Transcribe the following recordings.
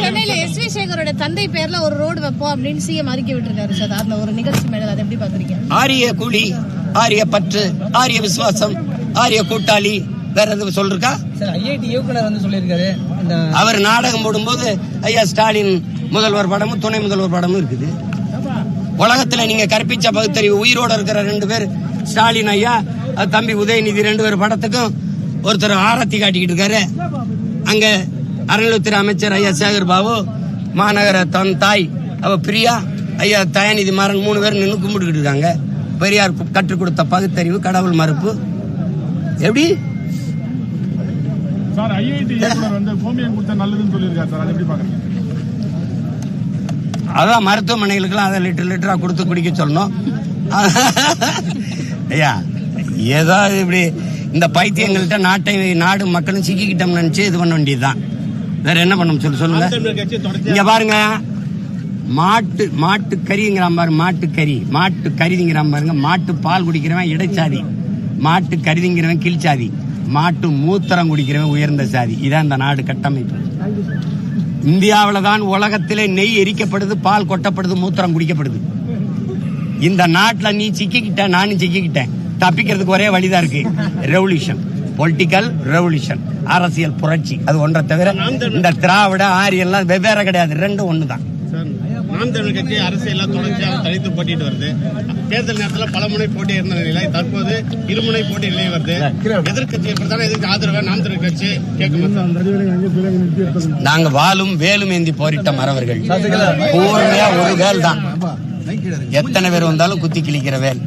சென்னையில S we சேகரோட தந்தை பேர்ல ஒரு ரோடு வைப்போம் அப்படின்னு சிஎம் அறிக்கை விட்டுருக்காரு சார். அந்த ஒரு நிகழ்ச்சி மேல அதை எப்படி பாக்குறீங்க? ஆரிய கூலி ஆரிய பற்று ஆரிய விசுவாசம் ஆரிய கூட்டாளி வேற எதுவும் சார் ஐஐடி இயக்குனர் வந்து சொல்லியிருக்காரு. அவர் நாடகம் போடும்போது ஐயா ஸ்டாலின் முதல்வர் படமும் துணை முதல்வர் படமும் இருக்குது. உலகத்துல நீங்க கற்பிச்ச பகுத்தறிவு உயிரோட இருக்கிற ரெண்டு பேர் ஸ்டாலின் ஐயா தம்பி உதயநிதி ரெண்டு பேர் படத்துக்கும் ஒருத்தர் ஆரத்தி காட்டிக்கிட்டு இருக்காரு. அங்க அறநிலையத்துறை அமைச்சர் ஐயா சேகர் பாபு மாநகர தன் தாய் அவ பிரியா ஐயா தயாநிதி மாறன் மூணு பேர் நின்று கும்பிட்டுக்கிட்டு இருக்காங்க. பெரியார் கற்றுக் கொடுத்த பகுத்தறிவு கடவுள் மறுப்பு. எப்படி? அதான் மருத்துவமனைகளுக்கெல்லாம் அதை லிட்டர் லிட்டரா கொடுத்து குடிக்க சொல்லணும். ஐயா ஏதோ இப்படி இந்த பைத்தியங்கள்ட்ட நாட்டை நாடு மக்களும் சிக்கிக்கிட்டோம்னு நினைச்சு இது பண்ண வேண்டியதுதான். வேற என்ன பண்ண சொல்லு சொல்லுங்க. இங்க பாருங்க. மாட்டு மாட்டு கறிங்கிறான் பாரு மாட்டு கறி. மாட்டு கறிங்கிறான் பாருங்க. மாட்டு பால் குடிக்கிறவன் இடைச்சாதி. மாட்டு கருதிங்கிறவன் கீழ்ச்சாதி. மாட்டு மூத்திரம் குடிக்கிறவன் உயர்ந்த சாதி. இதான் இந்த நாடு கட்டமைப்பு. இந்தியாவில் தான் உலகத்திலே நெய் எரிக்கப்படுது பால் கொட்டப்படுது மூத்திரம் குடிக்கப்படுது. இந்த நாட்டுல நீ சிக்கிக்கிட்ட நானும் சிக்கிக்கிட்டேன். தப்பிக்கிறதுக்கு ஒரே வழிதான் இருக்கு. ரெவல்யூஷன் பொலிட்டிக்கல் ரெவல்யூஷன் அரசியல் புரட்சி. அது ஒன்றை தவிர இந்த திராவிட ஆரியெல்லாம் வெவ்வேறு கிடையாது. ரெண்டும் ஒண்ணுதான். சார் நாம் தமிழ் கட்சி தொடர்ச்சியாக தனித்து போட்டிட்டு வருது. தேர்தல் நேரத்தில் பல முனை போட்டி இருந்த நிலை தற்போது இருமுனை போட்டி நிலை வருது. எதிர்கட்சி பிரதான எதிர்க்கு ஆதரவு நாம் தமிழ் கட்சி கேட்கும். நாங்க வாலும் வேலும் ஏந்தி போரிட்ட மறவர்கள் பூர்ணியா ஒரு வேல் தான். எத்தனை பேர் வந்தாலும் குத்தி கிழிக்கிற வேல்.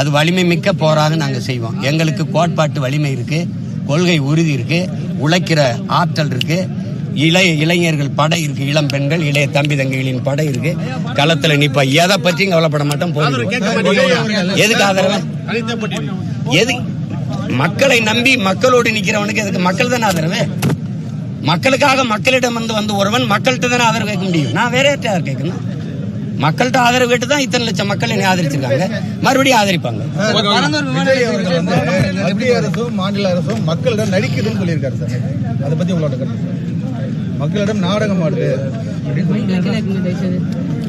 அது வலிமை மிக்க போராக நாங்க செய்வோம். எங்களுக்கு கோட்பாட்டு வலிமை இருக்கு. கொள்கை உறுதி இருக்கு உழைக்கிற ஆற்றல் இருக்கு இளைய இளைஞர்கள் படை இருக்கு இளம் பெண்கள் இளைய தம்பி தங்கைகளின் படை இருக்கு. களத்துல நிப்ப. எதை பற்றியும் கவலைப்பட மாட்டோம் எதுக்கு ஆதரவு? எது? மக்களை நம்பி மக்களோடு நிக்கிறவனுக்கு எதுக்கு? மக்கள் தானே ஆதரவு? மக்களுக்காக மக்களிடம் வந்து வந்து ஒருவன் மக்கள்கிட்ட தானே ஆதரவு கேட்க முடியும். நான் வேற யார்கிட்ட ஆதரவு கேட்கணும்? மக்கள்கிட்ட ஆதரவு கேட்டு தான் இத்தனை லட்சம் மக்கள் என்னை ஆதரிச்சிருக்காங்க. மறுபடியும் ஆதரிப்பாங்க. மத்திய அரசும் மாநில அரசும் மக்களிடம் நடிக்குதுன்னு சொல்லியிருக்காரு சார். அதை பத்தி உங்களோட கருத்து. மக்களிடம் நாடகம் ஆடுது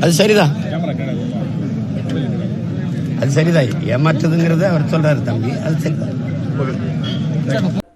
அது சரிதான். அது சரிதான். ஏமாற்றுதுங்கிறத அவர் சொல்றாரு தம்பி. அது சரிதான்.